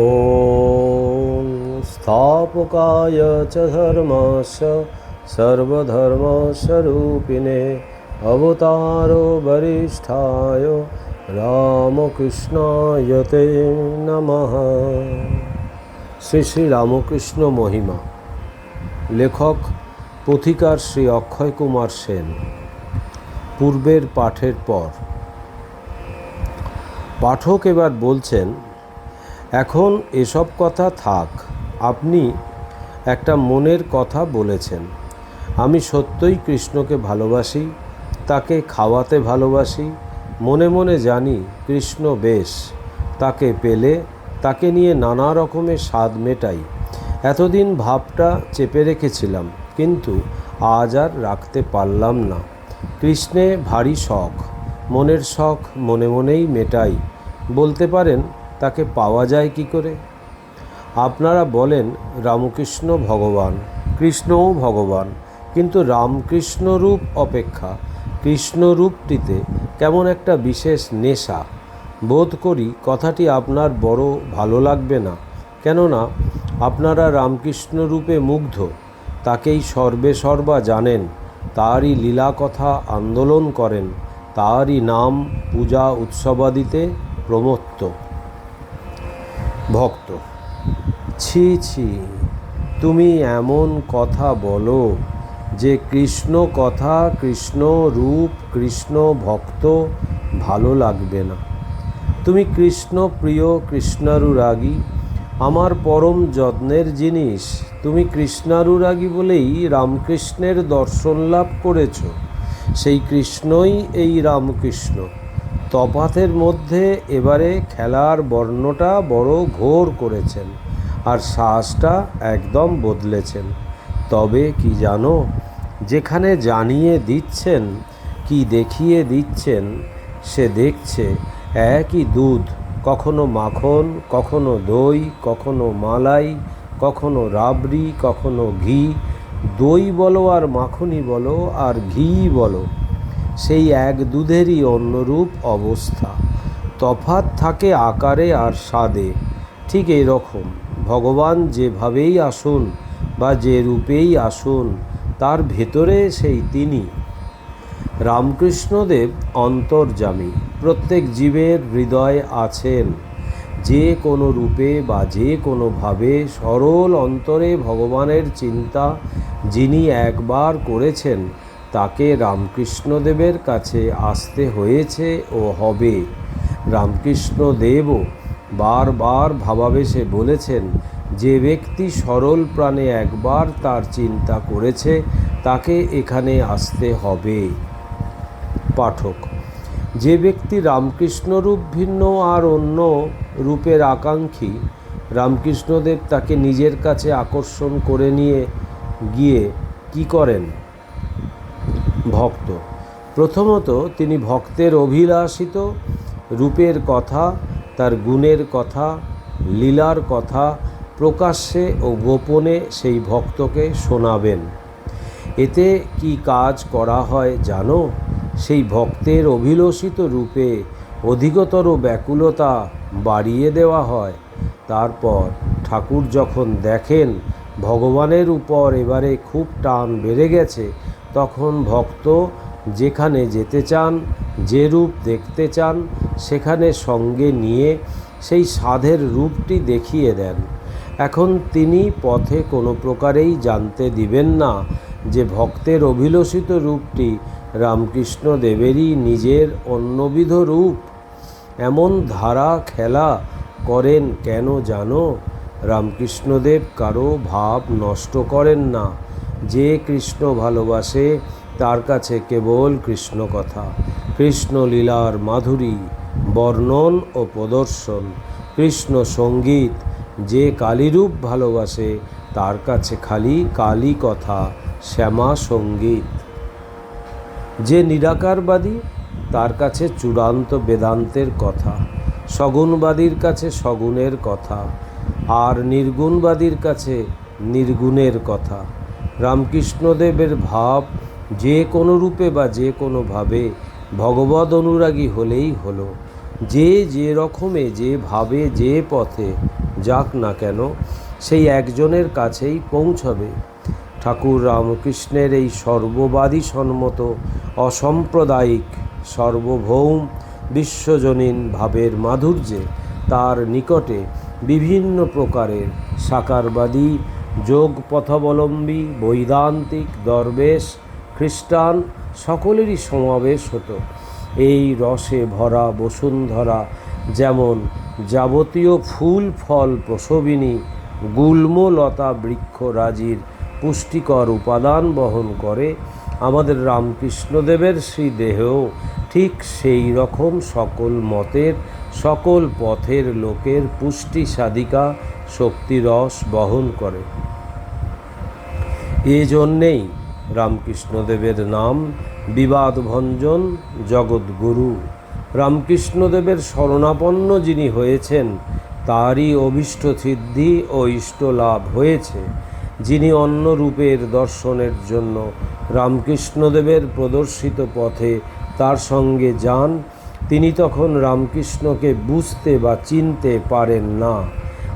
ॐ स्थापकाय च धर्मस्य सर्वधर्मस्वरूपिणे अवतारो वरिष्ठाय রামকৃষ্ণায় তে নমঃ শ্রী শ্রী রামকৃষ্ণ মহিমা লেখক পথিকার শ্রী অক্ষয় কুমার সেন পূর্বের পাঠের পর পাঠক এবার বলছেন এখন এসব কথা থাক, আপনি একটা মনের কথা বলেছেন। আমি সত্যই কৃষ্ণকে ভালোবাসি, তাকে খাওয়াতে ভালোবাসি, মনে মনে জানি কৃষ্ণ বেশ, তাকে পেলে তাকে নিয়ে নানা রকমের স্বাদ মেটাই। এতদিন ভাবটা চেপে রেখেছিলাম, কিন্তু আজ আর রাখতে পারলাম না। কৃষ্ণে ভারী শখ, মনের শখ মনে মনেই মেটাই। বলতে পারেন তাকে পাওয়া যায় কি করে? আপনারা বলেন, রামকৃষ্ণ ভগবান, কৃষ্ণও ভগবান, কিন্তু রামকৃষ্ণ রূপ অপেক্ষা, কৃষ্ণ রূপটিতে কেমন একটা বিশেষ নেশা। বোধ করি কথাটি আপনার বড় ভালো লাগবে না। কেননা, আপনারা রামকৃষ্ণ রূপে মুগ্ধ, তাকেই সর্বে সর্বা জানেন, তারই লীলা কথা আন্দোলন করেন, তারই নাম পূজা উৎসবাদিতে প্রমত্ত। ভক্ত। ছি ছি, তুমি এমন কথা বলো যে কৃষ্ণ কথা, কৃষ্ণ রূপ, কৃষ্ণ ভক্ত ভালো লাগবে না। তুমি কৃষ্ণ প্রিয় কৃষ্ণারুরাগী আমার পরম যত্নের জিনিস। তুমি কৃষ্ণারুরাগী বলেই রামকৃষ্ণের দর্শন লাভ করেছ। সেই কৃষ্ণই এই রামকৃষ্ণ। তফাতের মধ্যে এবারে খেলার বর্ণটা বড় ঘোর করেছেন আর শ্বাসটা একদম বদলেছেন। তবে কি জানো, যেখানে জানিয়ে দিচ্ছেন, কি দেখিয়ে দিচ্ছেন, সে দেখছে একই দুধ, কখনো মাখন, কখনো দই, কখনো মালাই, কখনো রাবড়ি, কখনো ঘি। দই বলো আর মাখনই বলো, আর ঘি বলো। সেই এক দুধেরই অন্যরূপ অবস্থা। তফাৎ থাকে আকারে আর স্বাদে। ঠিক এই রকম ভগবান যেভাবেই আসুন বা যে রূপেই আসুন, তার ভেতরে সেই তিনি। রামকৃষ্ণদেব অন্তর্জামী প্রত্যেক জীবের হৃদয় আছেন। যে কোনো রূপে বা যে কোনোভাবে সরল অন্তরে ভগবানের চিন্তা যিনি একবার করেছেন তাকে রামকৃষ্ণদেবের কাছে আসতে হয়েছে ও হবে। রামকৃষ্ণদেবও বারবার ভাবাবেশে বলেছেন, যে ব্যক্তি সরল প্রাণে একবার তার চিন্তা করেছে, তাকে এখানে আসতে হবে। পাঠক, যে ব্যক্তি রামকৃষ্ণ রূপ ভিন্ন আর অন্য রূপের আকাঙ্ক্ষী, রামকৃষ্ণদেব তাকে নিজের কাছে আকর্ষণ করে নিয়ে গিয়ে কি করেন? ভক্ত। প্রথমত তিনি ভক্তের অভিলাষিত রূপের কথা, তার গুণের কথা, লীলার কথা প্রকাশ্যে ও গোপনে সেই ভক্তকে শোনাবেন। এতে কি কাজ করা হয় জানো? সেই ভক্তের অভিলষিত রূপে অধিকতর ব্যাকুলতা বাড়িয়ে দেওয়া হয়। তারপর ঠাকুর যখন দেখেন, ভগবানের উপর এবারে খুব টান বেড়ে গেছে তখন ভক্ত যেখানে যেতে চান, যে রূপ দেখতে চান, সেখানে সঙ্গে নিয়ে সেই সাধের রূপটি দেখিয়ে দেন। এখন তিনি পথে কোনো প্রকারেই জানতে দিবেন না যে ভক্তের অভিলষিত রূপটি রামকৃষ্ণ দেবেরই নিজের অন্যবিধ রূপ। এমন ধারা খেলা করেন কেন জানো? রামকৃষ্ণদেব কারও ভাব নষ্ট করেন না। যে কৃষ্ণ ভালোবাসে, তার কাছে কেবল কৃষ্ণ কথা। কৃষ্ণ লীলার মাধুরী, বর্ণন ও প্রদর্শন। কৃষ্ণ সংগীত, যে কালীরূপ ভালোবাসে, তার কাছে খালি কালী কথা, শ্যামা সংগীত। যে নিরাকারবাদী, তার কাছে চূড়ান্ত বেদান্তের কথা। সগুণবাদীর কাছে সগুণের কথা। আর নির্গুণবাদীর কাছে নির্গুণের কথা। রামকৃষ্ণদেবের ভাব যে কোনো রূপে বা যে কোনোভাবে ভগবদ অনুরাগী হলেই হলো। যে যে রকমে, যে ভাবে, যে পথে যাক না কেন, সেই একজনের কাছেই পৌঁছবে। ঠাকুর রামকৃষ্ণের এই সর্ববাদী সম্মত, অসাম্প্রদায়িক, সর্বভৌম, বিশ্বজনীন ভাবের মাধুর্যে তার নিকটে বিভিন্ন প্রকারের সাকারবাদী যোগ পথাবলম্বী বৈদান্তিক দরবেশ খ্রিস্টান সকলেরই সমাবেশ হতো। এই রসে ভরা বসুন্ধরা যেমন যাবতীয় ফুল, ফল, প্রসবিনী, গুল্মলতা বৃক্ষরাজির পুষ্টিকর উপাদান বহন করে আমাদের রামকৃষ্ণদেবের সেই দেহেও ঠিক সেই রকম সকল মতের সকল পথের লোকের পুষ্টি সাধিকা শক্তিরস বহন করে। এ জন্যেই রামকৃষ্ণদেবের নাম বিবাদভঞ্জন জগৎগুরু রামকৃষ্ণদেবের শরণাপন্ন যিনি হয়েছেন, তারই অভীষ্ট সিদ্ধি ও ইষ্ট লাভ হয়েছে, যিনি অন্য রূপের দর্শনের জন্য রামকৃষ্ণদেবের প্রদর্শিত পথে তার সঙ্গে যান তিনি তখন রামকৃষ্ণকে বুঝতে বা চিনতে পারেন না।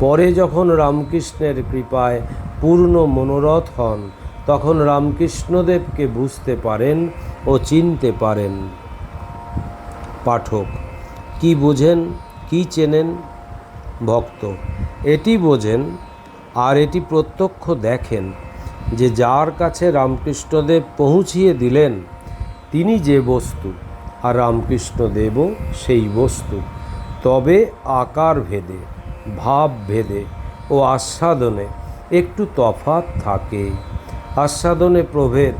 পরে যখন রামকৃষ্ণের কৃপায় পূর্ণ মনোরথ হন, তখন রামকৃষ্ণদেবকে বুঝতে পারেন ও চিনতে পারেন। পাঠক, কি বোঝেন, কি চেনেন? ভক্ত, এটি বোঝেন আর এটি প্রত্যক্ষ দেখেন যে যার কাছে রামকৃষ্ণদেব পৌঁছিয়ে দিলেন, তিনি যে বস্তু। আর রামকৃষ্ণদেবও সেই বস্তু। তবে আকার ভেদে, ভাব ভেদে ও আস্বাদনে একটু তফাৎ থাকে। আস্বাদনে প্রভেদ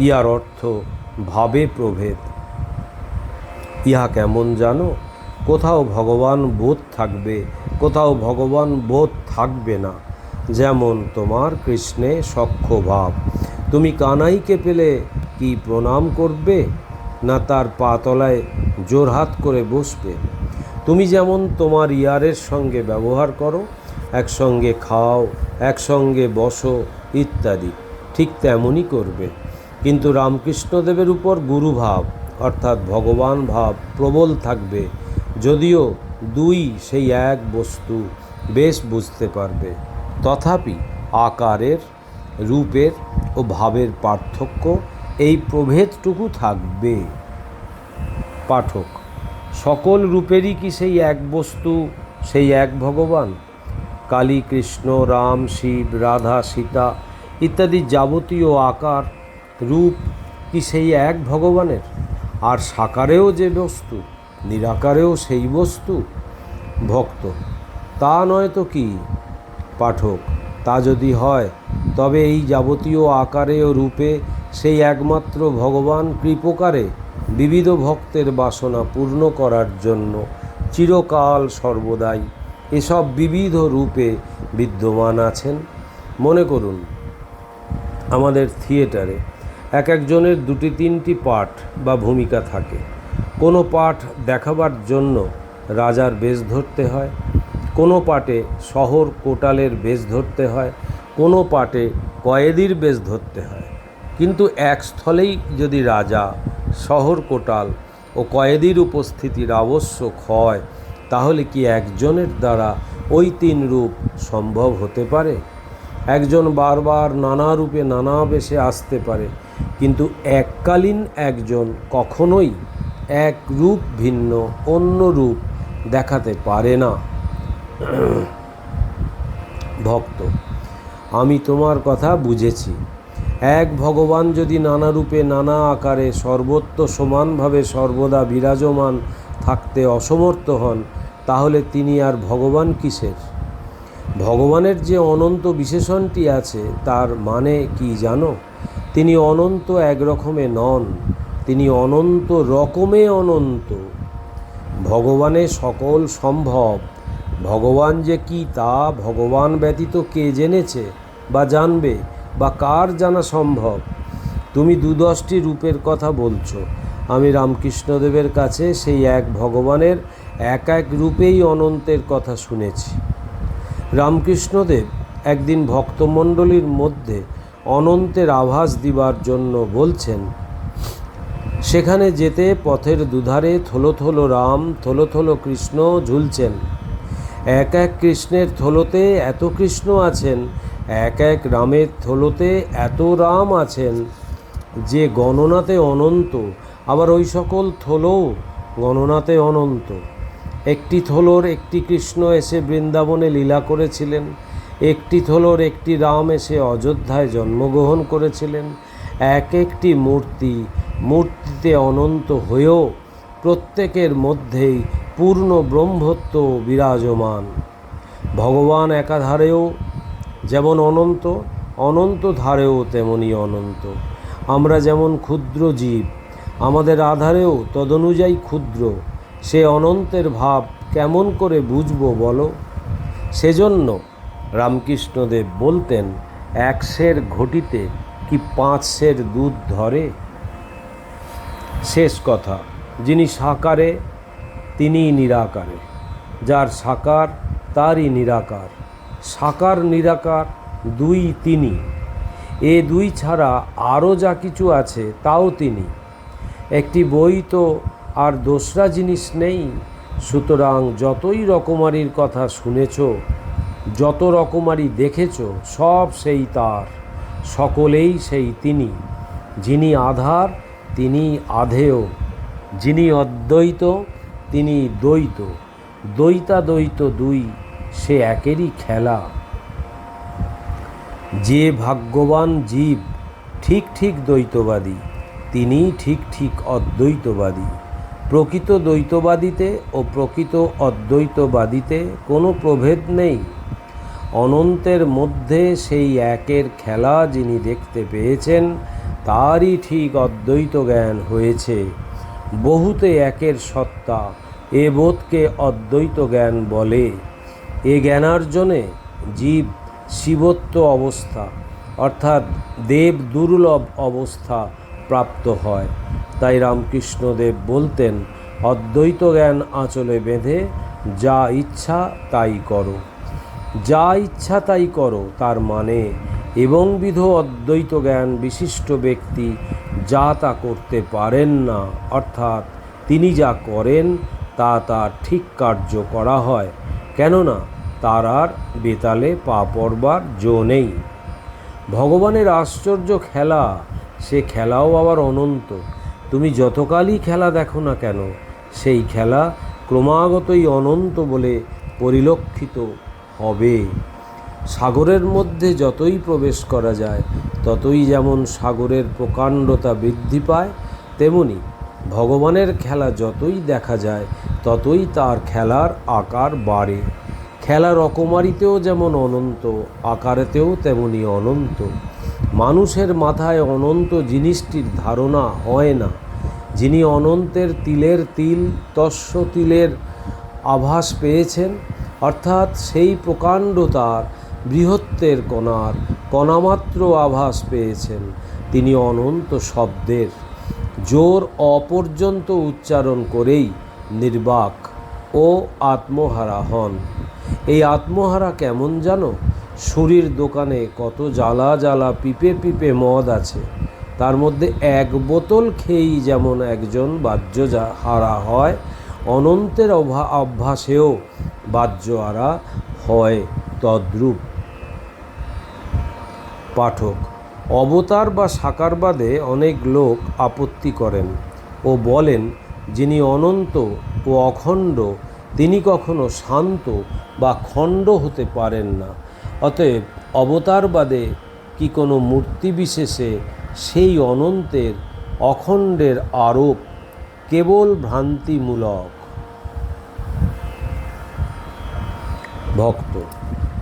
ইহার অর্থ ভাবে প্রভেদ। ইহা কেমন জানো? কোথাও ভগবান বোধ থাকবে, কোথাও ভগবান বোধ থাকবে না। যেমন তোমার কৃষ্ণে সখ্য ভাব। তুমি কানাইকে পেলে কি প্রণাম করবে? না তার পা পাতলায় জোরহাত করে বসবে। তুমি যেমন তোমার ইয়ারের সঙ্গে ব্যবহার করো, একসঙ্গে খাও, একসঙ্গে বসো ইত্যাদি, ঠিক তেমনই করবে। কিন্তু রামকৃষ্ণদেবের উপর গুরুভাব, অর্থাৎ ভগবান ভাব প্রবল থাকবে, যদিও দুই সেই এক বস্তু বেশ বুঝতে পারবে। তথাপি আকারের, রূপের ও ভাবের পার্থক্য এই প্রভেদটুকু থাকবে। পাঠক, সকল রূপেরই কি সেই এক বস্তু, সেই এক ভগবান? কালী, কৃষ্ণ, রাম, শিব, রাধা, সীতা ইত্যাদি যাবতীয় আকার, রূপ কি সেই এক ভগবানের? আর সাকারেও যে বস্তু, নিরাকারেও সেই বস্তু? ভক্ত, তা নয় তো কি? পাঠক, তা যদি হয়, তবে এই যাবতীয় আকারে ও রূপে সেই একমাত্র ভগবান কৃপকারে বিবিধ ভক্তের বাসনা পূর্ণ করার জন্য চিরকাল সর্বদাই এসব বিবিধ রূপে বিদ্যমান আছেন। মনে করুন, আমাদের থিয়েটারে এক একজনের দুটি তিনটি পাঠ বা ভূমিকা থাকে। কোনো পাঠ দেখাবার জন্য রাজার বেশ ধরতে হয়, কোনো পাটে শহর কোটালের বেশ ধরতে হয়, কোনো পাটে কয়েদির বেশ ধরতে হয়। কিন্তু এক স্থলেই যদি রাজা, শহর কোটাল ও কয়েদির উপস্থিতির আবশ্যক হয়, তাহলে কি একজনের দ্বারা ওই তিন রূপ সম্ভব হতে পারে? একজন বারবার নানা রূপে নানা বেশে আসতে পারে, কিন্তু এককালীন একজন কখনোই এক রূপ ভিন্ন, অন্য রূপ দেখাতে পারে না। ভক্ত, আমি তোমার কথা বুঝেছি। এক ভগবান যদি নানা রূপে নানা আকারে সর্বত্র সমানভাবে সর্বদা বিরাজমান থাকতে অসমর্থ হন, তাহলে তিনি আর ভগবান কিসের? ভগবানের যে অনন্ত বিশেষণটি আছে, তার মানে কি জানো? তিনি অনন্ত একরকমে নন, তিনি অনন্ত রকমে অনন্ত। ভগবানে সকল সম্ভব, ভগবান যে কি তা, ভগবান ব্যতীত কে জেনেছে বা জানবে? বা কার জানা সম্ভব? তুমি দু দশটি রূপের কথা বলছো। আমি রামকৃষ্ণদেবের কাছে সেই এক ভগবানের এক এক রূপেই অনন্তের কথা শুনেছি। রামকৃষ্ণদেব একদিন ভক্তমণ্ডলীর মধ্যে অনন্তের আভাস দিবার জন্য বলছেন, সেখানে যেতে পথের দুধারে থলো থলো রাম, থলো থলো কৃষ্ণ ঝুলছেন। এক এক কৃষ্ণের থলোতে এত কৃষ্ণ আছেন এক এক রামের থলোতে এত রাম আছেন যে গণনাতে অনন্ত, আবার ওই সকল থলও গণনাতে অনন্ত। একটি থলোর একটি কৃষ্ণ এসে বৃন্দাবনে লীলা করেছিলেন, একটি থলোর একটি রাম এসে অযোধ্যায় জন্মগ্রহণ করেছিলেন। এক একটি মূর্তি, মূর্তিতে অনন্ত হয়েও প্রত্যেকের মধ্যেই পূর্ণ ব্রহ্মত্ব বিরাজমান। ভগবান একাধারেও যেমন অনন্ত অনন্ত ধারেও তেমনি অনন্ত। আমরা যেমন ক্ষুদ্র জীব, আমাদের আধারেও তদনুযায়ী ক্ষুদ্র। সে অনন্তের ভাব কেমন করে বুঝব বলো? সেজন্য রামকৃষ্ণদেব বলতেন, এক সের ঘটিতে কি পাঁচ সের দুধ ধরে? শেষ কথা, যিনি সাকারে, তিনিই নিরাকারে। যার সাকার, তারই নিরাকার। সাকার নিরাকার দুই তিনি। এ দুই ছাড়া আরও যা কিছু আছে তাও তিনি। একটি বই তো আর দোসরা জিনিস নেই। সুতরাং যতই রকমারির কথা শুনেছ, যত রকমারি দেখেছ, সব সেই তার, সকলেই সেই তিনি। যিনি আধার, তিনি আধেয়। যিনি অদ্বৈত, তিনি দ্বৈত। দ্বৈতাদ্বৈত দুই সে একেরই খেলা। যে ভাগ্যবান জীব ঠিক ঠিক দ্বৈতবাদী তিনি ঠিক ঠিক অদ্বৈতবাদী। প্রকৃত দ্বৈতবাদীতে ও প্রকৃত অদ্বৈতবাদীতে কোনো প্রভেদ নেই। অনন্তের মধ্যে সেই একের খেলা যিনি দেখতে পেয়েছেন, তারই ঠিক অদ্বৈত জ্ঞান হয়েছে। বহুতে একের সত্তা, এ বোধকে অদ্বৈত জ্ঞান বলে। এ জ্ঞানার্জনে জীব শিবত্ব অবস্থা, অর্থাৎ দেব দুর্লভ অবস্থা প্রাপ্ত হয়। তাই রামকৃষ্ণদেব বলতেন, অদ্বৈত জ্ঞান আঁচলে বেঁধে যা ইচ্ছা তাই করো। যা ইচ্ছা তাই করো, তার মানে এবং বিধ অদ্বৈত জ্ঞান বিশিষ্ট ব্যক্তি যা তা করতে পারেন না, অর্থাৎ তিনি যা করেন তা তার ঠিক কার্য করা হয়। কেননা তার আর বেতালে পা পড়বার জো নেই। ভগবানের আশ্চর্য খেলা, সে খেলাও আবার অনন্ত। তুমি যতকালই খেলা দেখো না কেন, সেই খেলা ক্রমাগতই অনন্ত বলে পরিলক্ষিত হবে। সাগরের মধ্যে যতই প্রবেশ করা যায়, ততই যেমন সাগরের প্রকাণ্ডতা বৃদ্ধি পায়, তেমনি ভগবানের খেলা যতই দেখা যায়, ততই তার খেলার আকার বাড়ে। খেলা রকমারিতেও যেমন অনন্ত, আকারেতেও তেমনি অনন্ত। মানুষের মাথায় অনন্ত জিনিসটির ধারণা হয় না। যিনি অনন্তের তিলের তিল, তস্য তিলের আভাস পেয়েছেন, অর্থাৎ সেই প্রকাণ্ডতার বৃহত্বের কণার, কণামাত্র আভাস পেয়েছেন, তিনি অনন্ত শব্দের। জোর অপর্যন্ত উচ্চারণ করেই নির্বাক ও আত্মহারা হন। এই আত্মহারা কেমন জানো? সুরির দোকানে কত জ্বালা জ্বালা, পিপে পিপে মদ আছে। তার মধ্যে এক বোতল খেয়েই যেমন একজন বাহ্য হারা হয়, অনন্তের অভা অভ্যাসেও বাহ্য হারা হয় তদ্রূপ। পাঠক অবতার বা সাকারবাদে অনেক লোক আপত্তি করেন ও বলেন, যিনি অনন্ত ও অখণ্ড, তিনি কখনো শান্ত বা খণ্ড হতে পারেন না। অতএব অবতারবাদে কি কোনো মূর্তি বিশেষে সেই অনন্তের অখণ্ডের আরোপ কেবল ভ্রান্তিমূলক? ভক্ত।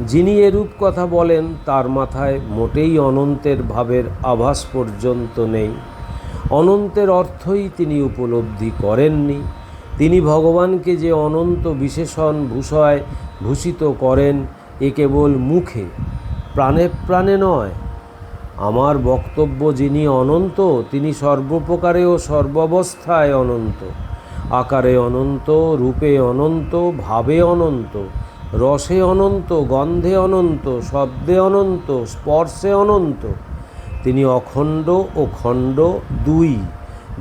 যিনি এরূপ কথা বলেন, তার মাথায় মোটেই অনন্তের ভাবের আভাস পর্যন্ত নেই। অনন্তের অর্থই তিনি উপলব্ধি করেননি। তিনি ভগবানকে যে অনন্ত বিশেষণ ভূষয় ভূষিত করেন, এ কেবল মুখে, প্রাণে প্রাণে নয়। আমার বক্তব্য যিনি অনন্ত, তিনি সর্বপ্রকারে ও সর্বাবস্থায় অনন্ত। আকারে অনন্ত, রূপে অনন্ত, ভাবে অনন্ত। রসে অনন্ত, গন্ধে অনন্ত, শব্দে অনন্ত, স্পর্শে অনন্ত। তিনি অখণ্ড ও খণ্ড দুই।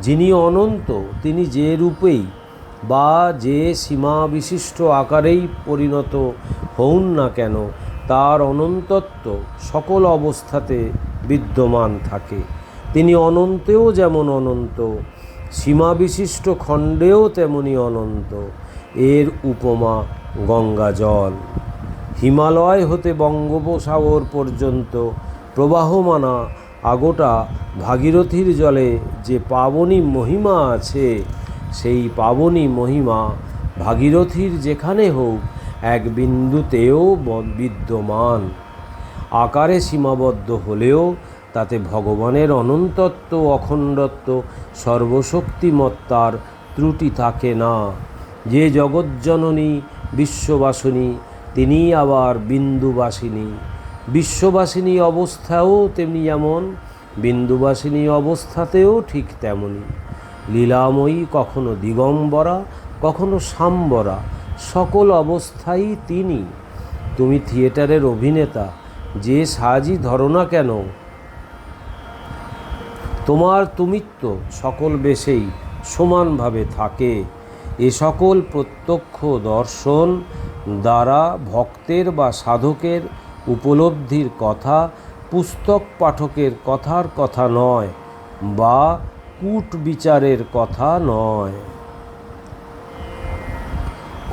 যিনি অনন্ত, তিনি যে রূপেই বা যে সীমা বিশিষ্ট আকারেই পরিণত হউন না কেন, তার অনন্তত্ব সকল অবস্থাতে বিদ্যমান থাকে। তিনি অনন্তেও যেমন অনন্ত সীমা বিশিষ্ট খণ্ডেও তেমনি অনন্ত। এর উপমা গঙ্গা জল। হিমালয় হতে বঙ্গোপসাগর পর্যন্ত প্রবাহমানা আগোটা ভাগীরথীর জলে যে পাবনী মহিমা আছে, সেই পাবনী মহিমা ভাগীরথীর যেখানে হোক এক বিন্দুতেও বিদ্যমান। আকারে সীমাবদ্ধ হলেও তাতে ভগবানের অনন্তত্ব, অখণ্ডত্ব, সর্বশক্তিমত্তার ত্রুটি থাকে না। যে জগজ্জননী বিশ্ববাসিনী তিনি আবার বিন্দুবাসিনী। বিশ্ববাসিনী অবস্থাও তেমনি যেমন, বিন্দুবাসিনী অবস্থাতেও ঠিক তেমনি। লীলাময়ী কখনো দিগম্বরা, কখনো সাম্বরা, সকল অবস্থাই তিনি। তুমি থিয়েটারের অভিনেতা, যে সাজই ধরো না কেন। তোমার তুমিত্ব সকল বেশেই সমানভাবে থাকে। এ সকল প্রত্যক্ষ দর্শন দ্বারা ভক্তের বা সাধকের উপলব্ধির কথা, পুস্তক পাঠকের কথার কথা নয় বা কূট বিচারের কথা নয়।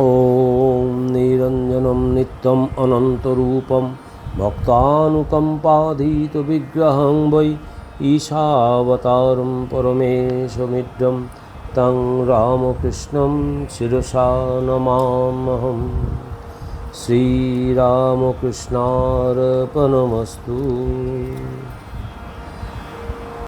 ও নিরঞ্জনম নিত্যম অনন্তরূপম ভক্তানুকম্পাধীত বিগ্রহং বৈ ঈশাবতারম পরমেশমিদ্রম तं रामकृष्णं शिरसा नमामहं श्रीरामकृष्णार्पणमस्तु